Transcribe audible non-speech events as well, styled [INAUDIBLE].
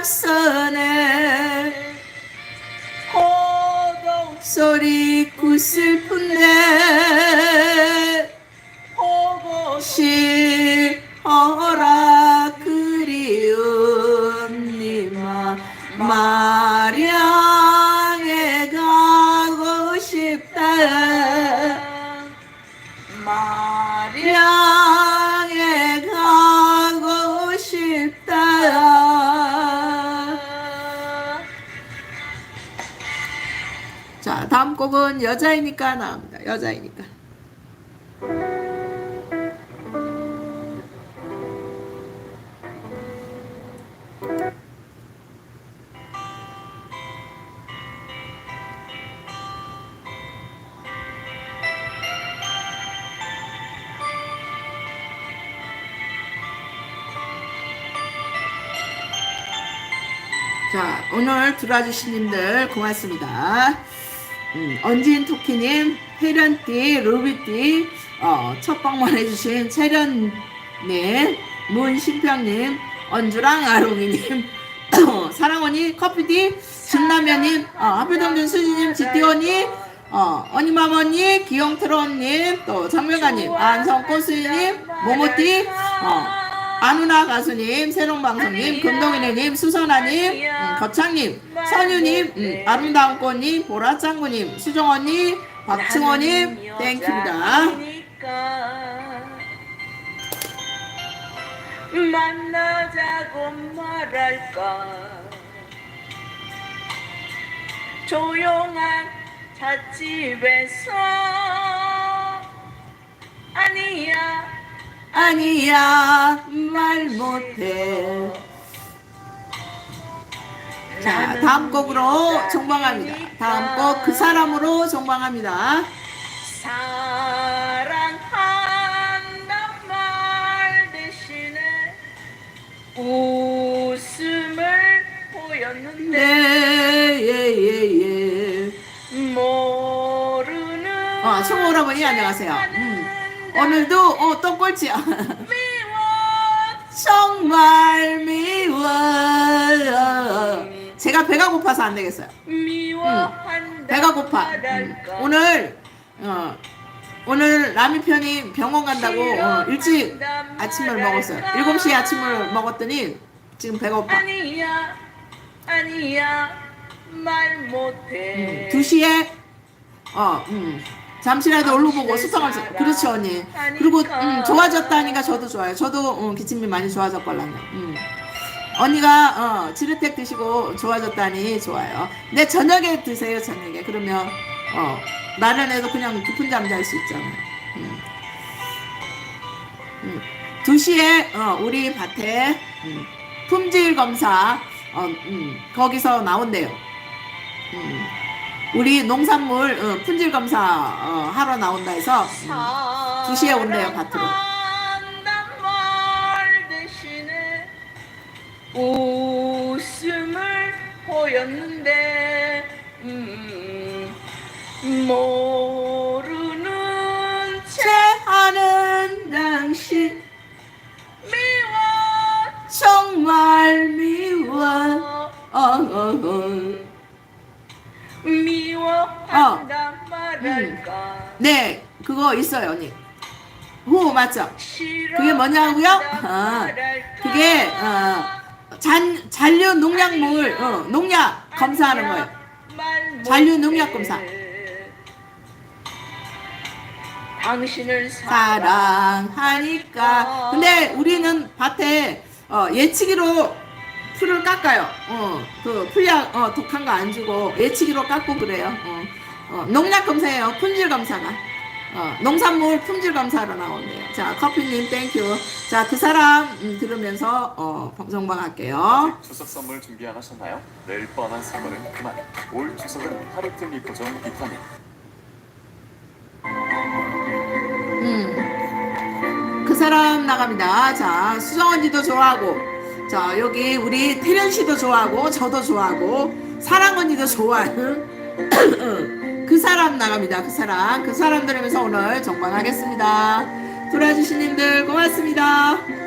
낙선에 호동 소리 구슬픈데 보고 싶어라 그리운 니마 마량 자 다음 곡은 여자이니까 나옵니다 여자이니까 자, 오늘 들어와주신 님들 고맙습니다. 음, 언진 토끼님, 혜련띠, 루비띠, 어, 첫 방문 해주신 채련님, 문신평님, 언주랑 아롱이님, [COUGHS] 사랑언니, 커피띠, 진라면님, 어, 하필동준 수지님, 지띠언니, 어, 언니마머님, 기영트론님, 또 장mel가님, 안성꽃수님, 모모띠, 어, 아누나 가수님, 새롱방송님, 금동이네님, 수선아님, 음, 거창님, 선유님, 음, 아름다운 꽃님, 보라짱구님, 수정언니, 박충호님, 땡큐입니다. 만나자고 말할까? 조용한 찻집에서 아니야 아니야, 말 못해. 자, 다음 곡으로 종방합니다. 다음 곡 그 사람으로 종방합니다. 사랑한단 말 대신에 웃음을 보였는데 네, 예, 예, 예. 모르는 어, 송오라버니 안녕하세요. 음. 오늘도 어, 또 꼴찌야. 미워 정말 미워. 제가 배가 고파서 안 되겠어요. 미워한다 배가 고파. 음. 오늘 어, 오늘 라미 편이 병원 간다고 어, 일찍 아침을 먹었어요. 7시에 아침을 먹었더니 지금 배가 고파. 아니야 아니야 말 못해 2시에 어, 음. 잠시라도 얼루 보고 수통을 써. 그렇지 언니. 그리고 음, 좋아졌다니까 저도 좋아요. 저도 음, 기침이 많이 좋아졌걸랑요. 음. 언니가 어, 지르텍 드시고 좋아졌다니 좋아요. 내 저녁에 드세요 저녁에. 그러면 어, 나른해도 그냥 깊은 잠 잘 수 있잖아요. 음. 음. 2시에 어, 우리 밭에 음, 품질 검사 어, 음, 거기서 나온대요. 음. 우리 농산물 어, 품질 검사 어, 하러 나온다 해서 음, 2시에 온대요, 밭으로. 웃음을 보였는데 음, 모 네 그거 있어요 언니 호 맞죠 그게 뭐냐고요? 아, 그게 어, 잔, 잔류 농약물 어, 농약 검사하는 거예요 잔류 농약 검사. 당신을 사랑하니까. 근데 우리는 밭에 어, 예치기로 풀을 깎아요. 어, 그 풀약 어, 독한 거 안 주고 예치기로 깎고 그래요. 어, 어, 농약 검사예요. 품질 검사가. 어, 농산물 품질 검사로 나오네요. 자, 커피님 땡큐. 자, 그 사람 음, 들으면서 어, 방송방 할게요. 추석 선물 준비 안 하셨나요? 낼 뻔한 선물은 그만. 올 추석은 하루트 미코전 비타민. 음. 그 사람 나갑니다. 자, 수정 언니도 좋아하고, 자, 여기 우리 태련 씨도 좋아하고, 저도 좋아하고, 사랑 언니도 좋아하는 [CLEARS THROAT] 그 사람 나갑니다. 그 사람. 그 사람 들으면서 오늘 정방하겠습니다. 돌아주신 님들 고맙습니다.